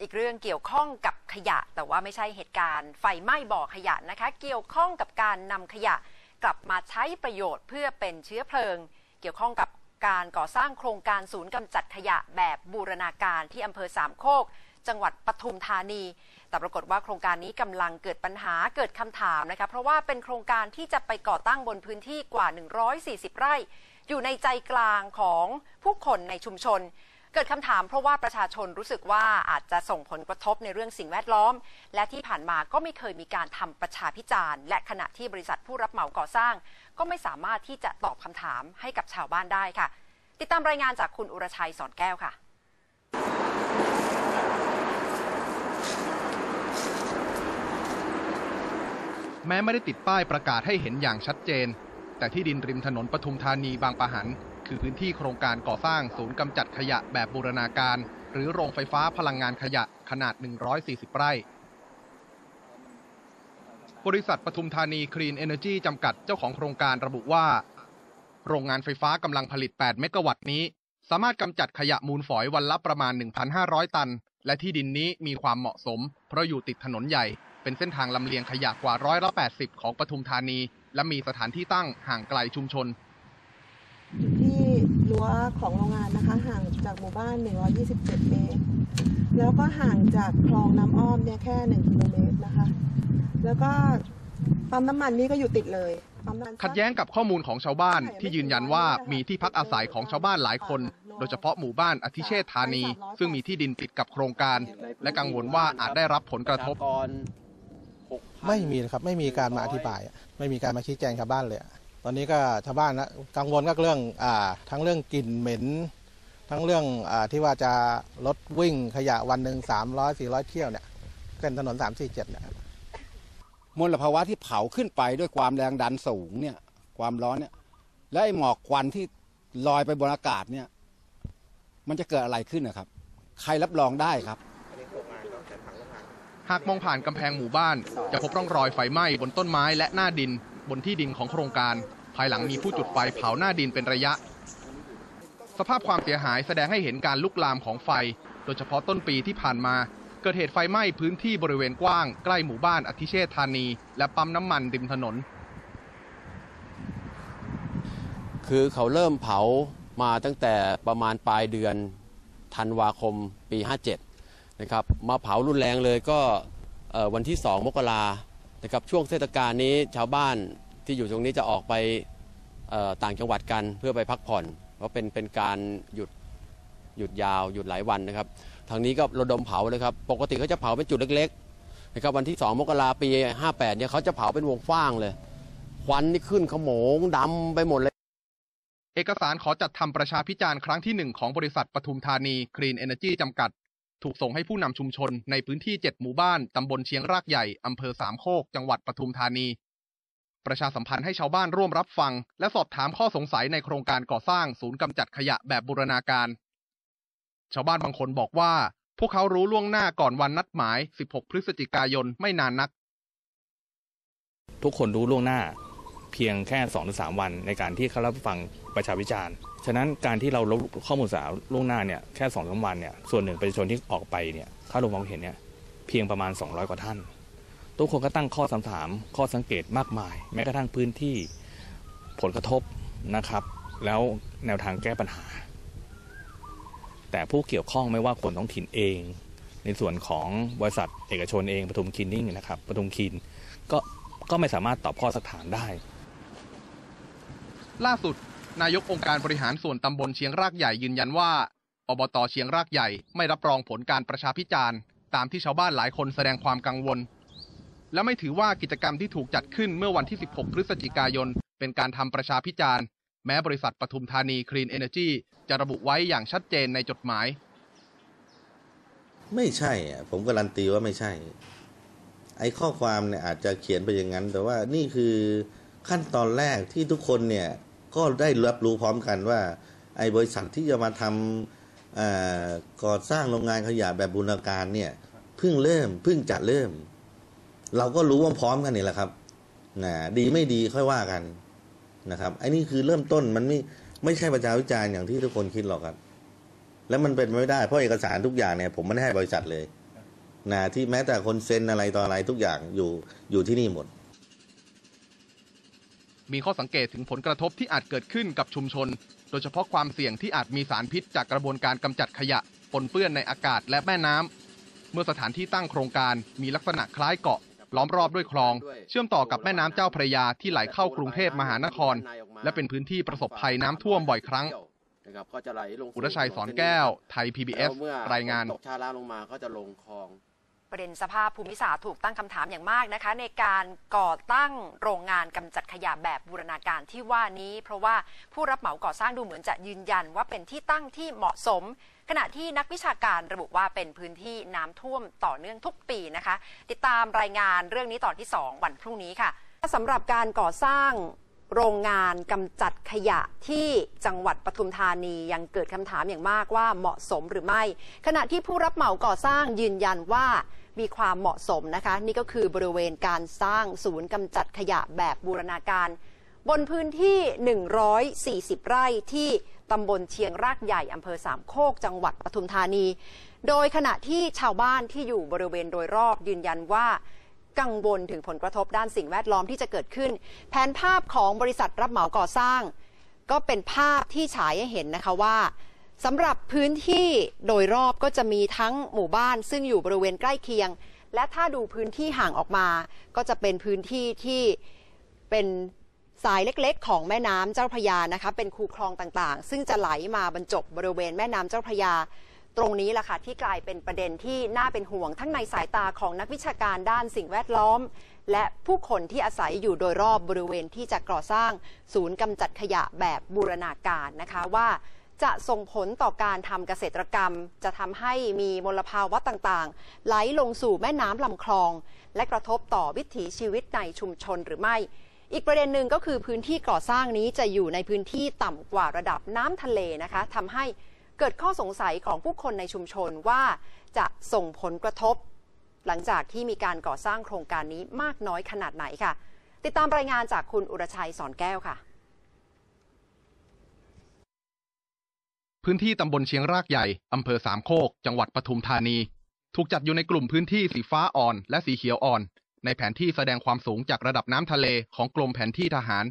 อีกเรื่องเกี่ยวข้องกับขยะ แต่ว่าไม่ใช่เหตุการณ์ไฟไหม้บ่อขยะนะคะ เกี่ยวข้องกับการนำขยะกลับมาใช้ประโยชน์เพื่อเป็นเชื้อเพลิง เกี่ยวข้องกับการก่อสร้างโครงการศูนย์กำจัดขยะแบบบูรณาการที่อำเภอสามโคก จังหวัดปทุมธานี แต่ปรากฏว่าโครงการนี้กำลังเกิดปัญหาเกิดคำถามนะคะ เพราะว่าเป็นโครงการที่จะไปก่อตั้งบนพื้นที่กว่า 140 ไร่ อยู่ในใจกลางของผู้คนในชุมชน เกิดคำถามเพราะว่าประชาชนรู้สึกว่าอาจจะส่งผลกระทบในเรื่องสิ่งแวดล้อม และที่ผ่านมาก็ไม่เคยมีการทำประชาพิจารณ์ และขณะที่บริษัทผู้รับเหมาก่อสร้าง ก็ไม่สามารถที่จะตอบคำถามให้กับชาวบ้านได้ค่ะ ติดตามรายงานจากคุณอุรชัยสอนแก้วค่ะแม้ไม่ได้ติดป้ายประกาศให้เห็นอย่างชัดเจน แต่ที่ดินริมถนนปทุมธานีบางปะหัน คือพื้นที่โครงการก่อสร้างศูนย์กำจัดขยะแบบบูรณาการ หรือโรงไฟฟ้าพลังงานขยะขนาด 140 ไร่ บริษัทปทุมธานีคลีนเอเนอร์จีจำกัดเจ้าของโครงการระบุว่า โรงงานไฟฟ้ากำลังผลิต 8 เมกะวัตต์นี้ สามารถกำจัดขยะมูลฝอยวันละประมาณ 1,500 ตัน และที่ดินนี้มีความเหมาะสม เพราะอยู่ติดถนนใหญ่เป็นเส้นทางลำเลียงขยะกว่าร้อยละ80 ของปทุมธานี และมีสถานที่ตั้งห่างไกลชุมชน รั้วของโรงงานนะคะ ห่างจากหมู่บ้าน 127 เมตร แล้วก็ห่างจากคลองน้ำอ้อมเนี่ยแค่ 1 กิโลเมตรนะคะ แล้วก็ปั๊มน้ำมันนี่ก็อยู่ติดเลยปั๊มน้ำมันขัดแย้งกับข้อมูลของชาวบ้านที่ยืนยันว่ามีที่พักอาศัยของชาวบ้านหลายคน โดยเฉพาะหมู่บ้านอธิเชษธานี ซึ่งมีที่ดินติดกับโครงการ และกังวลว่าอาจได้รับผลกระทบ ไม่มีนะครับ ไม่มีการมาอธิบายอะไม่มีการมาชี้แจงชาวบ้านเลยอะ ตอนนี้ก็ชาวบ้านนะกังวลก็เรื่องอ่าทั้งเรื่องกลิ่นเหม็น ทั้งเรื่องอาที่ว่าจะรถวิ่งขยะวันหนึ่งสามร้อยสี่ร้อยเที่ยวเนี่ยเป็นถนนสามสี่เจ็ดเนี่ยมลภาวะที่เผาขึ้นไปด้วยความแรงดันสูงเนี่ย ความร้อนเนี่ย และไอ้หมอกควันที่ลอยไปบนอากาศเนี่ย มันจะเกิดอะไรขึ้นนะครับ ใครรับรองได้ครับหากมองผ่านกำแพงหมู่บ้าน จะพบร่องรอยไฟไหม้บนต้นไม้และหน้าดิน บนที่ดินของโครงการ ภายหลังมีผู้จุดไฟเผาหน้าดินเป็นระยะ สภาพความเสียหายแสดงให้เห็นการลุกลามของไฟ โดยเฉพาะต้นปีที่ผ่านมา เกิดเหตุไฟไหม้พื้นที่บริเวณกว้างใกล้หมู่บ้านอธิเชษธานี และปั๊มน้ำมันริมถนน คือเขาเริ่มเผามาตั้งแต่ประมาณปลายเดือนธันวาคมปี 57 นะครับ มาเผารุนแรงเลยก็วันที่ 2 มกรา นะครับช่วงเทศกาลนี้ชาวบ้านที่อยู่ตรงนี้จะออกไปต่างจังหวัดกันเพื่อไปพักผ่อน เพราะเป็นเป็นการหยุดหยุดยาวหยุดหลายวันนะครับ ทางนี้ก็ระดมเผาเลยครับ ปกติเขาจะเผาเป็นจุดเล็กๆนะครับวันที่ 2 มกราปี 58 เนี่ยเขาจะเผาเป็นวงฟ้างเลย ควันนี่ขึ้นขโมงดำไปหมดเลย เอกสารขอจัดทำประชาพิจารณ์ครั้งที่หนึ่งของบริษัทปทุมธานีคลีนเอเนอร์จีจำกัด ถูกส่งให้ผู้นำชุมชนในพื้นที่ 7 หมู่บ้านตำบลเชียงรากใหญ่อำเภอสามโคก จังหวัดปทุมธานี ประชาสัมพันธ์ให้ชาวบ้านร่วมรับฟัง และสอบถามข้อสงสัยในโครงการก่อสร้างศูนย์กำจัดขยะแบบบูรณาการ ชาวบ้านบางคนบอกว่า พวกเขารู้ล่วงหน้าก่อนวันนัดหมาย 16 พฤศจิกายนไม่นานนัก ทุกคนรู้ล่วงหน้า เพียงแค่2อถึงสวันในการที่เขารับฟัง ประชาวิจารณ์ ฉะนั้นการที่เราลบข้อมูลสารล่วงหน้าเนี่ยแค่2อสวันเนี่ยส่วนหนึ่งประชาชนที่ออกไปเนี่ยถ้าลงความเห็นเนี่ยเพียงประมาณ 200 กว่าท่าน ทุกคนก็ตั้งข้อคำถาม ข้อสังเกตมากมาย แม้กระทั่งพื้นที่ผลกระทบนะครับ แล้วแนวทางแก้ปัญหา แต่ผู้เกี่ยวข้องไม่ว่าคนท้องถิ่นเอง ในส่วนของบริษัทเอกชนเองปทุมคินนิ่งนะครับปทุมคินก็ก็ไม่สามารถตอบข้อสักถามได้ ล่าสุด นายกองค์การบริหารส่วนตำบลเชียงรากใหญ่ยืนยันว่าอบตเชียงรากใหญ่ไม่รับรองผลการประชาพิจารณ์ ตามที่ชาวบ้านหลายคนแสดงความกังวล และไม่ถือว่ากิจกรรมที่ถูกจัดขึ้นเมื่อวันที่ 16 พฤศจิกายน เป็นการทำประชาพิจารณ์ แม้บริษัทปทุมธานีคลีนเอเนอร์จีจะระบุไว้อย่างชัดเจนในจดหมาย ไม่ใช่อะผมการันตีว่าไม่ใช่ ไอ้ข้อความเนี่ยอาจจะเขียนไปอย่างนั้น แต่ว่านี่คือขั้นตอนแรกที่ทุกคนเนี่ย ก็ได้รับรู้พร้อมกันว่าไอ้บริษัทที่จะมาทำก่อสร้างโรงงานขยะแบบบูรณาการเนี่ยเพิ่งเริ่มเพิ่งจะเริ่ม เราก็รู้ว่าพร้อมกันนี่แหละครับนะดีไม่ดีค่อยว่ากันนะครับไอ้นี่คือเริ่มต้นมันไม่ไม่ใช่ประชาวิจารณ์อย่างที่ทุกคนคิดหรอกครับ แล้วมันเป็นไม่ได้เพราะเอกสารทุกอย่างเนี่ยผมไม่ได้ให้บริษัทเลยนะที่แม้แต่คนเซ็นอะไรต่ออะไรทุกอย่างอยู่อยู่ที่นี่หมด มีข้อสังเกตถึงผลกระทบที่อาจเกิดขึ้นกับชุมชน โดยเฉพาะความเสี่ยงที่อาจมีสารพิษจากกระบวนการกำจัดขยะปนเปื้อนในอากาศและแม่น้ำเมื่อสถานที่ตั้งโครงการมีลักษณะคล้ายเกาะ ล้อมรอบด้วยคลอง เชื่อมต่อกับแม่น้ำเจ้าพระยาที่ไหลเข้ากรุงเทพมหานคร และเป็นพื้นที่ประสบภัยน้ำท่วมบ่อยครั้งนะครับก็จะไหลลงสู่อุรชัยสอนแก้ว ไทย PBS แล้วเมื่อรายงานตกชาล้างลงมาก็จะลงคลอง ประเด็นสภาพภูมิศาสตร์ถูกตั้งคำถามอย่างมากนะคะ ในการก่อตั้งโรงงานกำจัดขยะแบบบูรณาการที่ว่านี้ เพราะว่าผู้รับเหมาก่อสร้างดูเหมือนจะยืนยันว่าเป็นที่ตั้งที่เหมาะสม ขณะที่นักวิชาการระบุว่าเป็นพื้นที่น้ำท่วมต่อเนื่องทุกปีนะคะ ติดตามรายงานเรื่องนี้ตอนที่ 2 วันพรุ่งนี้ค่ะสำหรับการก่อสร้างโรงงานกำจัดขยะที่จังหวัดปทุมธานียังเกิดคำถามอย่างมากว่าเหมาะสมหรือไม่ ขณะที่ผู้รับเหมาก่อสร้างยืนยันว่า มีความเหมาะสมนะคะ นี่ก็คือบริเวณการสร้างศูนย์กำจัดขยะแบบบูรณาการ บนพื้นที่ 140 ไร่ที่ตำบลเชียงรากใหญ่อำเภอสามโคกจังหวัดปทุมธานี โดยขณะที่ชาวบ้านที่อยู่บริเวณโดยรอบยืนยันว่ากังวลถึงผลกระทบด้านสิ่งแวดล้อมที่จะเกิดขึ้น แผนภาพของบริษัทรับเหมาก่อสร้าง ก็เป็นภาพที่ฉายให้เห็นนะคะว่า สำหรับพื้นที่โดยรอบก็จะมีทั้งหมู่บ้าน ซึ่งอยู่บริเวณใกล้เคียง และถ้าดูพื้นที่ห่างออกมา ก็จะเป็นพื้นที่ที่เป็นสายเล็กๆ ของแม่น้ำเจ้าพระยานะคะเป็นคูคลองต่างๆ ซึ่งจะไหลมาบรรจบบริเวณแม่น้ำเจ้าพระยา ตรงนี้แหละค่ะที่กลายเป็นประเด็นที่น่าเป็นห่วงทั้งในสายตาของนักวิชาการด้านสิ่งแวดล้อม และผู้คนที่อาศัยอยู่โดยรอบบริเวณที่จะก่อสร้างศูนย์กำจัดขยะแบบบูรณาการนะคะว่า จะส่งผลต่อการทำเกษตรกรรม จะทำให้มีมลภาวะต่างๆ ไหลลงสู่แม่น้ำลำคลอง และกระทบต่อวิถีชีวิตในชุมชนหรือไม่ อีกประเด็นหนึ่งก็คือพื้นที่ก่อสร้างนี้จะอยู่ในพื้นที่ต่ำกว่าระดับน้ำทะเลนะคะทำให้เกิดข้อสงสัยของผู้คนในชุมชนว่าจะส่งผลกระทบ หลังจากที่มีการก่อสร้างโครงการนี้มากน้อยขนาดไหนค่ะ ติดตามรายงานจากคุณอุรชัยสอนแก้วค่ะ พื้นที่ตำบลเชียงรากใหญ่ อำเภอสามโคก จังหวัดปทุมธานี ถูกจัดอยู่ในกลุ่มพื้นที่สีฟ้าอ่อนและสีเขียวอ่อน ในแผนที่แสดงความสูงจากระดับน้ำทะเลของกรมแผนที่ทหาร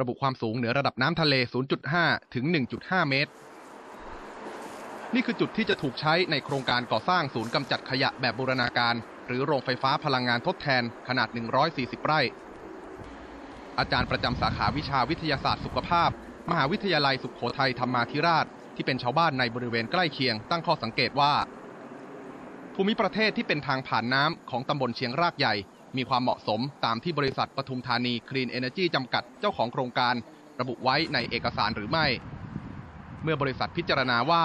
ระบุความสูงเหนือระดับน้ำทะเล 0.5 ถึง 1.5 เมตร นี่คือจุดที่จะถูกใช้ในโครงการก่อสร้างศูนย์กำจัดขยะแบบบูรณาการ หรือโรงไฟฟ้าพลังงานทดแทนขนาด 140 ไร่ อาจารย์ประจำสาขาวิชาวิทยาศาสตร์สุขภาพ มหาวิทยาลัยสุขโขทัยธรรมาธิราช ที่เป็นชาวบ้านในบริเวณใกล้เคียงตั้งข้อสังเกตว่า ภูมิประเทศที่เป็นทางผ่านน้ำของตำบลเชียงรากใหญ่ มีความเหมาะสมตามที่บริษัทปทุมธานีคลีนเอเนจีจำกัดเจ้าของโครงการ ระบุไว้ในเอกสารหรือไม่ เมื่อบริษัทพิจารณาว่า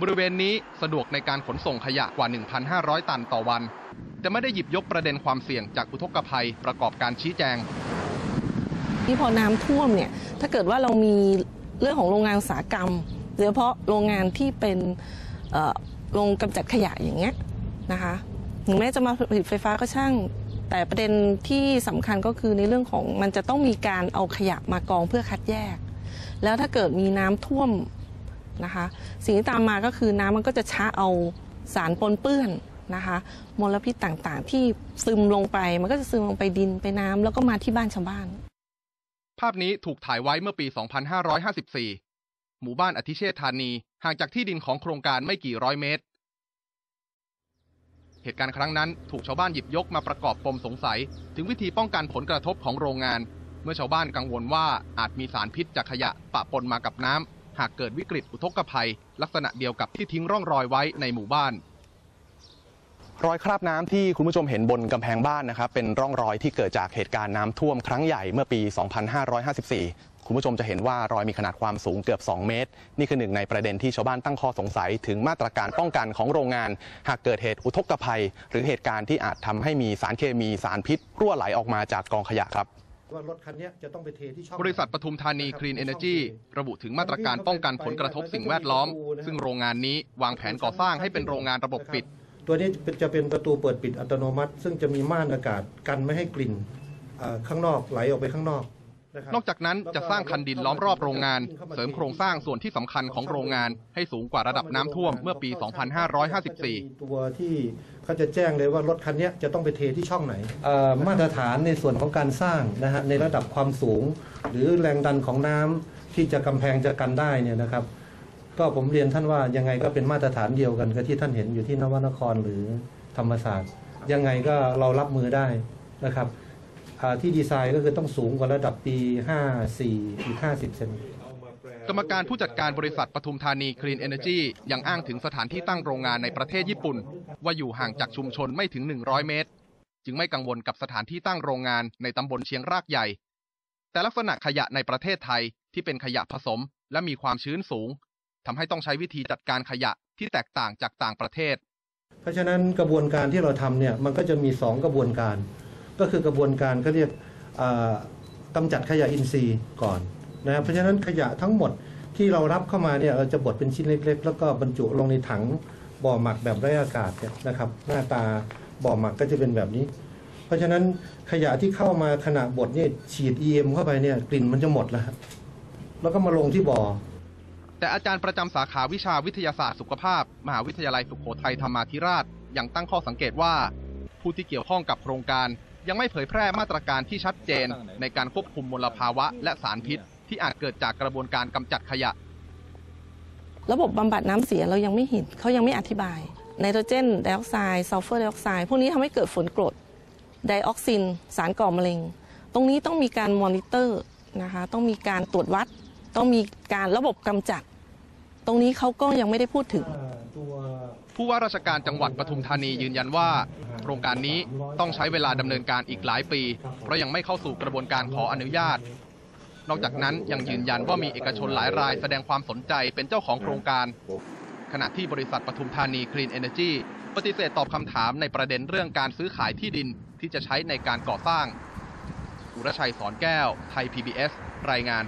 บริเวณนี้สะดวกในการขนส่งขยะกว่า 1,500 ตันต่อวัน แต่ไม่ได้หยิบยกประเด็นความเสี่ยงจากอุทกภัยประกอบการชี้แจงที่พอน้ำท่วมเนี่ยถ้าเกิดว่าเรามีเรื่องของโรงงานอุตสาหกรรม โดยเฉพาะโรงงานที่เป็นโรงกำจัดขยะอย่างเงี้ยนะคะถึงแม้จะมาผลิตไฟฟ้าก็ช่าง แต่ประเด็นที่สำคัญก็คือในเรื่องของมันจะต้องมีการเอาขยะมากองเพื่อคัดแยก แล้วถ้าเกิดมีน้ำท่วมนะคะ สิ่งที่ตามมาก็คือน้ำมันก็จะช้าเอาสารปนเปื้อนนะคะมลพิษต่างๆ ที่ซึมลงไปมันก็จะซึมลงไปดินไปน้ำแล้วก็มาที่บ้านชาวบ้าน ภาพนี้ถูกถ่ายไว้เมื่อปี 2554 หมู่บ้านอธิเชษธานี ห่างจากที่ดินของโครงการไม่กี่ร้อยเมตร เหตุการณ์ครั้งนั้นถูกชาวบ้านหยิบยกมาประกอบปมสงสัย ถึงวิธีป้องกันผลกระทบของโรงงาน เมื่อชาวบ้านกังวลว่าอาจมีสารพิษจากขยะปะปนมากับน้ำหากเกิดวิกฤตอุทกภัย ลักษณะเดียวกับที่ทิ้งร่องรอยไว้ในหมู่บ้านรอยคราบน้ำที่คุณผู้ชมเห็นบนกำแพงบ้านนะครับเป็นร่องรอยที่เกิดจากเหตุการณ์น้ำท่วมครั้งใหญ่เมื่อปี 2554 คุณผู้ชมจะเห็นว่ารอยมีขนาดความสูงเกือบ 2 เมตร นี่คือหนึ่งในประเด็นที่ชาวบ้านตั้งข้อสงสัย ถึงมาตรการป้องกันของโรงงาน หากเกิดเหตุอุทกภัย หรือเหตุการณ์ที่อาจทำให้มีสารเคมีสารพิษ รั่วไหลออกมาจากกองขยะครับว่ารถคันนี้จะต้องไปเทที่ช่องบริษัทปทุมธานีคลีนเอเนจีระบุถึงมาตรการป้องกันผลกระทบสิ่งแวดล้อม ซึ่งโรงงานนี้วางแผนก่อสร้างให้เป็นโรงงานระบบปิด ตัวนี้จะเป็นประตูเปิดปิดอัตโนมัติ ซึ่งจะมีม่านอากาศกันไม่ให้กลิ่นเอ่อข้างนอกไหลออกไปข้างนอก นะครับนอกจากนั้นจะสร้างคันดินล้อมรอบโรงงาน เสริมโครงสร้างส่วนที่สำคัญของโรงงานให้สูงกว่าระดับน้ำท่วมเมื่อปี 2554 ตัวที่เขาจะแจ้งเลยว่ารถคันเนี้ยจะต้องไปเทที่ช่องไหนเอ่อมาตรฐานในส่วนของการสร้างนะฮะในระดับความสูง หรือแรงดันของน้ำที่จะกำแพงจะกันได้เนี่ยนะครับ ก็ผมเรียนท่านว่ายังไงก็เป็นมาตรฐานเดียวกันกับที่ท่านเห็นอยู่ที่นวนครหรือธรรมศาสตร์ ยังไงก็เรารับมือได้นะครับอ่า ที่ดีไซน์ก็คือต้องสูงกว่าระดับปี 54อีก50 เซนกรรมการผู้จัดการบริษัทปทุมธานีคลีนเอเนจียังอ้างถึงสถานที่ตั้งโรงงานในประเทศญี่ปุ่น ว่าอยู่ห่างจากชุมชนไม่ถึง 100 เมตร จึงไม่กังวลกับสถานที่ตั้งโรงงานในตำบลเชียงรากใหญ่ แต่ลักษณะขยะในประเทศไทยที่เป็นขยะผสมและมีความชื้นสูงทำให้ต้องใช้วิธีจัดการขยะที่แตกต่างจากต่างประเทศ เพราะฉะนั้นกระบวนการที่เราทำเนี่ยมันก็จะมี 2 กระบวนการ ก็คือกระบวนการเขาเรียกอ่าจัดขยะอินทรีย์ก่อนนะครับเพราะฉะนั้นขยะทั้งหมดที่เรารับเข้ามาเนี่ยเราจะบดเป็นชิ้นเล็ก ๆ แล้วก็บรรจุลงในถังบ่อหมักแบบไร้อากาศเนี่ยนะครับ หน้าตาบ่อหมักก็จะเป็นแบบนี้ เพราะฉะนั้นขยะที่เข้ามาขณะบดเนี่ยฉีด EM เข้าไปเนี่ยกลิ่นมันจะหมดแล้วครับแล้วก็มาลงที่บ่อแต่อาจารย์ประจำสาขาวิชาวิทยาศาสตร์สุขภาพ มหาวิทยาลัยสุโขทัยธรรมาธิราชยังตั้งข้อสังเกตว่า ผู้ที่เกี่ยวข้องกับโครงการ ยังไม่เผยแพร่มาตรการที่ชัดเจนในการควบคุมมลภาวะและสารพิษ ที่อาจเกิดจากกระบวนการกำจัดขยะ ระบบบำบัดน้ำเสียเรายังไม่เห็นเขายังไม่อธิบายไนโตรเจนไดออกไซด์ซัลเฟอร์ไดออกไซด์พวกนี้ทำให้เกิดฝนกรดไดออกซิน สารก่อมะเร็ง ตรงนี้ต้องมีการมอนิเตอร์นะคะต้องมีการตรวจวัด ต้องมีการระบบกำจัด ตรงนี้เขาก็ยังไม่ได้พูดถึง ผู้ว่าราชการจังหวัดปทุมธานียืนยันว่า โครงการนี้ต้องใช้เวลาดำเนินการอีกหลายปี เพราะยังไม่เข้าสู่กระบวนการขออนุญาต นอกจากนั้นยังยืนยันว่ามีเอกชนหลายรายแสดงความสนใจเป็นเจ้าของโครงการ ขณะที่บริษัทปทุมธานีคลีนเอเนจีปฏิเสธตอบคำถามในประเด็นเรื่องการซื้อขายที่ดินที่จะใช้ในการก่อสร้าง อุรชัยสอนแก้ว ไทย PBS รายงาน